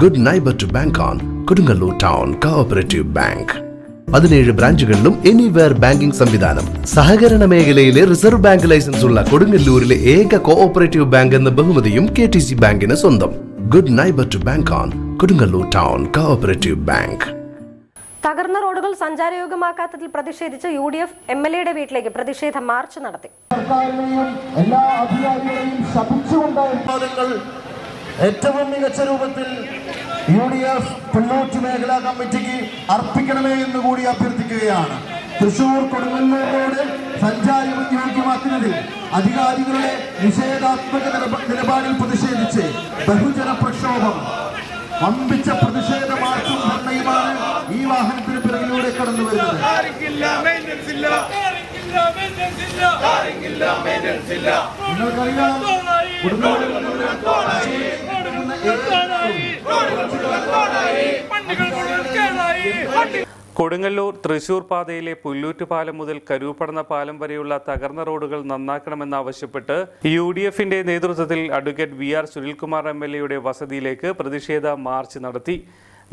Good neighbour to bank on Kodungallur town cooperative bank പതിനേഴ് ബ്രാഞ്ചുകളിലും anywhere banking സംവിധാനം. സഹകരണ മേഖലയിലെ റിസർവ് ബാങ്ക് ലൈസൻസ് ഉള്ള കൊടുങ്ങല്ലൂരിലെ ഏക കോഓപ്പറേറ്റീവ് ബാങ്ക് എന്ന ബഹുമതിയും കെ ടി സി ബാങ്കിന് സ്വന്തം. Good neighbour to bank on Kodungallur town cooperative bank തകർന്ന റോഡുകൾ സഞ്ചാരയോഗ്യമാക്കാത്തതിൽ പ്രതിഷേധിച്ച് U D F M L എയുടെ വീട്ടിലേക്ക് പ്രതിഷേധ മാർച്ച് നടത്തി. സർക്കാരിനെയും എല്ലാ അധികാരികളെയും ഏറ്റവും മികച്ച രൂപത്തിൽ യു ഡി എഫ് പുല്ലൂറ്റ് മേഖലാ കമ്മിറ്റിക്ക് അർപ്പിക്കണമേ എന്ന് കൂടി അഭ്യർത്ഥിക്കുകയാണ്. തൃശൂർ കൊടുങ്ങല്ലൂരോട് സഞ്ചാരി യോഗ്യമാക്കുന്നതിൽ അധികാരികളുടെ നിഷേധാത്മക നിലപ- നിലപാടിൽ പ്രതിഷേധിച്ച് ബഹുജന പ്രക്ഷോഭം. വമ്പിച്ച പ്രതിഷേധ മാർച്ചും ധർണയുമാണ് ഈ വാഹനത്തിന് പിറകിലൂടെ കടന്നു വരുന്നത്. നിങ്ങൾക്കറിയാം കൊടുങ്ങല്ലൂർ തൃശൂർ പാതയിലെ പുല്ലൂറ്റുപാലം മുതൽ കരൂപ്പടന്ന പാലം വരെയുള്ള തകർന്ന റോഡുകൾ നന്നാക്കണമെന്നാവശ്യപ്പെട്ട് യു ഡി എഫിന്റെ നേതൃത്വത്തിൽ advocate V R Sunilkumar M L എയുടെ വസതിയിലേക്ക് പ്രതിഷേധ മാർച്ച് നടത്തി.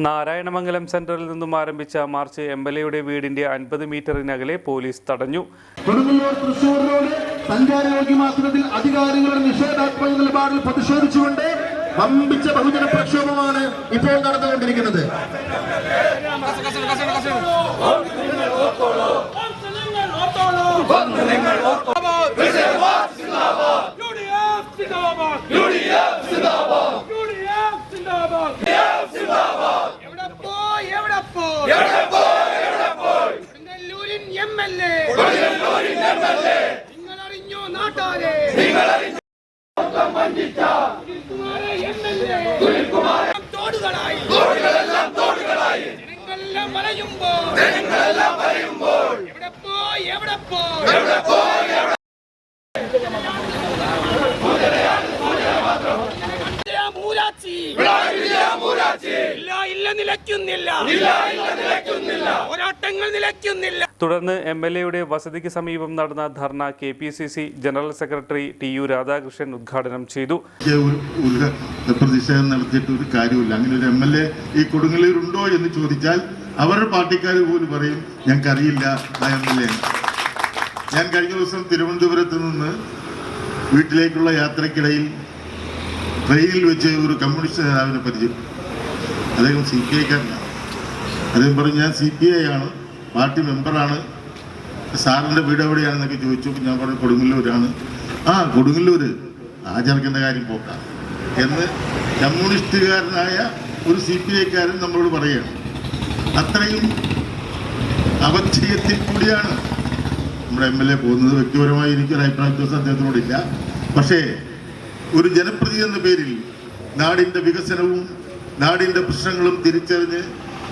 നാരായണമംഗലം സെന്ററിൽ നിന്നും ആരംഭിച്ച മാർച്ച് എം എൽ എയുടെ വീടിന്റെ അൻപത് മീറ്ററിനകലെ പോലീസ് തടഞ്ഞു. തൃശൂർ സഞ്ചാരയോഗ്യമാക്കുന്നതിൽ അധികാരികളുടെ നിഷേധാത്മക നിലപാടിൽ പ്രതിഷേധിച്ചുകൊണ്ട് വമ്പിച്ച ബഹുജന പ്രക്ഷോഭമാണ് ഇപ്പോൾ നടന്നുകൊണ്ടിരിക്കുന്നത്. യുഡിഎഫ് ജനങ്ങളെല്ലാം വലയുമ്പോൾ എവിടെ പോയി എവിടെ പോയി? എവിടെ പോയി ഇല്ല ഇല്ല നിലയ്ക്കുന്നില്ല. പോരാട്ടങ്ങൾ നിലയ്ക്കുന്നില്ല. തുടർന്ന് എം എൽ എയുടെ വസതിക്ക് സമീപം നടന്ന ധർണ K P C C general secretary T U Radhakrishnan ഉദ്ഘാടനം ചെയ്തു. പ്രതിഷേധം നടത്തിയിട്ട് ഒരു കാര്യമില്ല അങ്ങനെ ഒരു എം എൽ എ ഈ കൊടുങ്ങല്ലൂർ ഉണ്ടോ എന്ന് ചോദിച്ചാൽ അവരുടെ പാർട്ടിക്കാർ പോലും പറയും ഞങ്ങൾക്കറിയില്ല ആ ഞാൻ കഴിഞ്ഞ ദിവസം തിരുവനന്തപുരത്ത് നിന്ന് വീട്ടിലേക്കുള്ള യാത്രക്കിടയിൽ ട്രെയിനിൽ വെച്ച് ഒരു കമ്മ്യൂണിസ്റ്റ് നേതാവിനെ പരിചയം അദ്ദേഹം സി പി ഐക്കാരനാണ്. അദ്ദേഹം പറഞ്ഞു ഞാൻ സി പി ഐ ആണ്. പാർട്ടി മെമ്പറാണ്. സാറിന്റെ വീട് എവിടെയാണെന്നൊക്കെ ചോദിച്ചു. ഞാൻ പറഞ്ഞു കൊടുങ്ങല്ലൂരാണ്. ആ കൊടുങ്ങല്ലൂര്. ആ കാര്യം പോക്കാം എന്ന് കമ്മ്യൂണിസ്റ്റുകാരനായ ഒരു സി പി ഐക്കാരൻ നമ്മളോട് പറയുകയാണ്. അത്രയും അവച്ഛയത്തിൽ കൂടിയാണ് നമ്മുടെ എം എൽ എ പോകുന്നത്. വ്യക്തിപരമായി എനിക്കൊരു അഭിപ്രായ വ്യത്യാസം അദ്ദേഹത്തിനോടില്ല. പക്ഷേ ഒരു ജനപ്രതി എന്ന പേരിൽ നാടിന്റെ വികസനവും നാടിന്റെ പ്രശ്നങ്ങളും തിരിച്ചറിഞ്ഞ്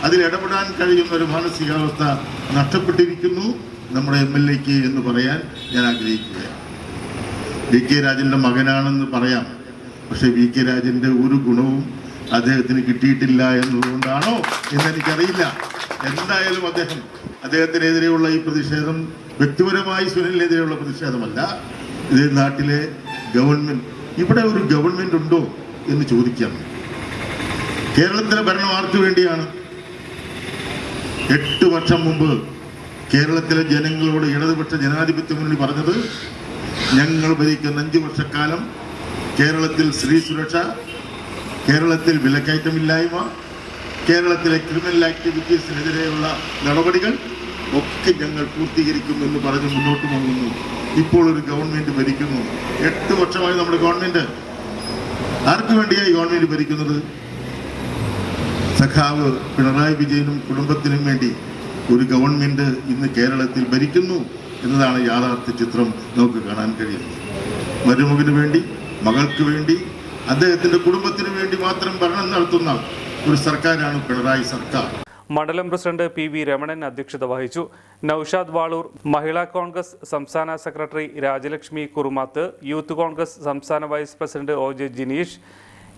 അതിൽ ഇടപെടാൻ കഴിയുന്ന ഒരു മാനസികാവസ്ഥ നഷ്ടപ്പെട്ടിരിക്കുന്നു നമ്മുടെ എം എൽ എക്ക് എന്ന് പറയാൻ ഞാൻ ആഗ്രഹിക്കുകയാണ്. വി കെ രാജന്റെ മകനാണെന്ന് പറയാം. പക്ഷെ വി കെ രാജന്റെ ഒരു ഗുണവും അദ്ദേഹത്തിന് കിട്ടിയിട്ടില്ല എന്നതുകൊണ്ടാണോ എന്ന് എനിക്കറിയില്ല എന്തായാലും അദ്ദേഹം അദ്ദേഹത്തിനെതിരെയുള്ള ഈ പ്രതിഷേധം വ്യക്തിപരമായി സുനിലിനെതിരെയുള്ള പ്രതിഷേധമല്ല. ഇത് നാട്ടിലെ ഗവൺമെന്റ് ഇവിടെ ഒരു ഗവൺമെന്റ് ഉണ്ടോ എന്ന് ചോദിക്കാം. കേരളത്തിലെ ഭരണം ആർക്കു വേണ്ടിയാണ് എട്ട് വർഷം മുമ്പ് കേരളത്തിലെ ജനങ്ങളോട് ഇടതുപക്ഷ ജനാധിപത്യ മുന്നണി പറഞ്ഞത് ഞങ്ങൾ ഭരിക്കുന്ന അഞ്ച് വർഷക്കാലം കേരളത്തിൽ സ്ത്രീ സുരക്ഷ കേരളത്തിൽ വിലക്കയറ്റമില്ലായ്മ കേരളത്തിലെ ക്രിമിനൽ ആക്ടിവിറ്റീസിനെതിരെയുള്ള നടപടികൾ ഒക്കെ ഞങ്ങൾ പൂർത്തീകരിക്കുമെന്ന് പറഞ്ഞ് മുന്നോട്ട് പോകുന്നു. ഇപ്പോൾ ഒരു ഗവൺമെന്റ് ഭരിക്കുന്നു. എട്ട് വർഷമായി നമ്മുടെ ഗവൺമെന്റ്. ആർക്കു വേണ്ടിയായി ഗവൺമെന്റ് ഭരിക്കുന്നത്? സഖാവ് പിണറായി വിജയനും കുടുംബത്തിനും വേണ്ടി ഒരു ഗവൺമെന്റ് ഇന്ന് കേരളത്തിൽ ഭരിക്കുന്നു എന്നതാണ് യാഥാർത്ഥ്യ ചിത്രം നമുക്ക് കാണാൻ കഴിയുന്നത്. മരുമകന് വേണ്ടി മകൾക്ക് വേണ്ടി അദ്ദേഹത്തിന്റെ കുടുംബത്തിന് വേണ്ടി മാത്രം ഭരണം നടത്തുന്ന ഒരു സർക്കാരാണ് പിണറായി സർക്കാർ. മണ്ഡലം പ്രസിഡന്റ് പി വി രമണൻ അധ്യക്ഷത വഹിച്ചു. നൌഷാദ് വാളൂർ മഹിളാ കോൺഗ്രസ് സംസ്ഥാന സെക്രട്ടറി രാജലക്ഷ്മി കുറുമാത്ത് യൂത്ത് കോൺഗ്രസ് സംസ്ഥാന vice president O J Jineesh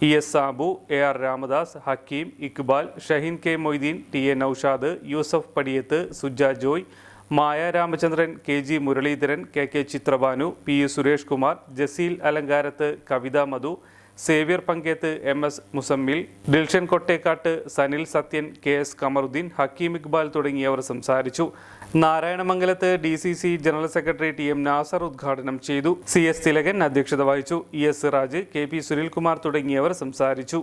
E S Sabu A R Ramadas Hakeem Iqbal Shaheen K Moideen T A Noushad Yusuf Padiyath Suja Joy Maya Ramachandran K G Muraleedharan K K Chithrabhanu P U Suresh Kumar Jaseel Alangarath Kavitha Madhu Xavier Panketh M S Muzammil Dilshan Kottekkad Sanil Sathyan K S Kamaruddeen Hakeem Iqbal തുടങ്ങിയവർ സംസാരിച്ചു. നാരായണമംഗലത്ത് D C C general secretary T M Nasar ഉദ്ഘാടനം ചെയ്തു. C S Thilakan അധ്യക്ഷത വഹിച്ചു. E S Siraj K P Sunilkumar തുടങ്ങിയവർ സംസാരിച്ചു.